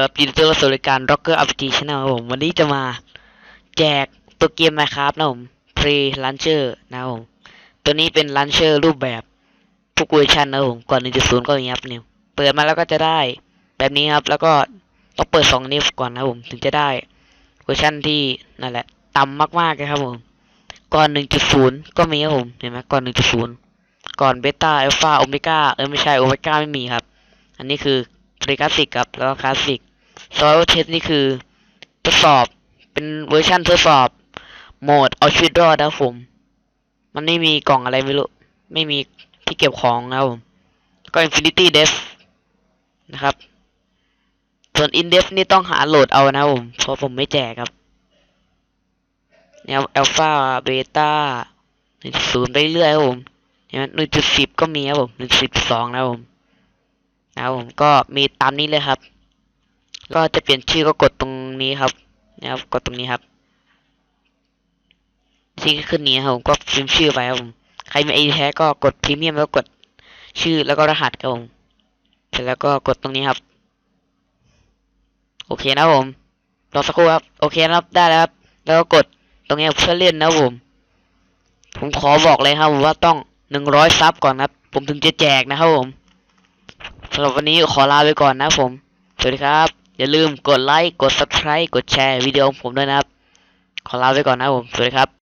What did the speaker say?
ครับยินดีต้อนรับสู่รายการ Rocker RPG Channel ครับผมวันนี้จะมาแจกตัวเกม Minecraft นะผม Pre Launcher นะครับผม ตัวนี้เป็น Launcher รูปแบบทุกเวอร์ชันนะผม ก่อน 1.0 ก็อย่างนี้ครับนิวเปิดมาแล้วก็จะได้แบบนี้ครับ แล้วก็ต้องเปิด 2 นิ้วก่อนนะผม ถึงจะได้เวอร์ชันที่นั่นแหละต่ำมากๆเลยครับผม ก่อน 1.0 ก็มีครับผม เห็นไหมก่อน 1.0 ก่อนเบต้าอัลฟาโอเมก้าเออไม่ใช่โอเมก้าไม่มีครับ อันนี้คือ ทริคลาสสิกครับ แล้วก็คลาสสิกซอยเทสนี่คือทดสอบ เป็นเวอร์ชันทดสอบ โหมดเอาชีวิตรอดนะครับผม มันไม่มีกล่องอะไรไม่รู้ ไม่มีที่เก็บของนะครับผม ก็ Infinity Death นะครับ ส่วน In Depth นี่ต้องหาโหลดเอานะครับผม เพราะผมไม่แจกครับแนวอัลฟาเบต้าหนึ่งศูนย์ไปเรื่อยครับผมเนไหมหนึ่งจุดสิบก็มีครับผมหนึ่งสิบสองนะครับผม นะครับผมก็มีตามนี้เลยครับ ก็จะเปลี่ยนชื่อก็กดตรงนี้ครับนะครับ กดตรงนี้ครับที่ขึ้นนี้ครับผมก็พิมพ์ชื่อไปครับผมใครมีไอแท้ก็กดพรีเมียมแล้วกดชื่อแล้วก็รหัสครับผมเสร็จแล้วก็กดตรงนี้ครับ โอเคนะผมรอสักครู่ครับ โอเคครับได้แล้วครับ แล้วก็กดตรงนี้เพื่อเล่นนะครับผมผมขอบอกเลยครับว่าต้องหนึ่งร้อยซับก่อนครับ ผมถึงจะแจกนะครับผม สำหรับวันนี้ขอลาไปก่อนนะครับผม สวัสดีครับ อย่าลืมกดไลค์ กด subscribe กดแชร์วิดีโอของผมด้วยนะครับ ขอลาไปก่อนนะครับผม สวัสดีครับ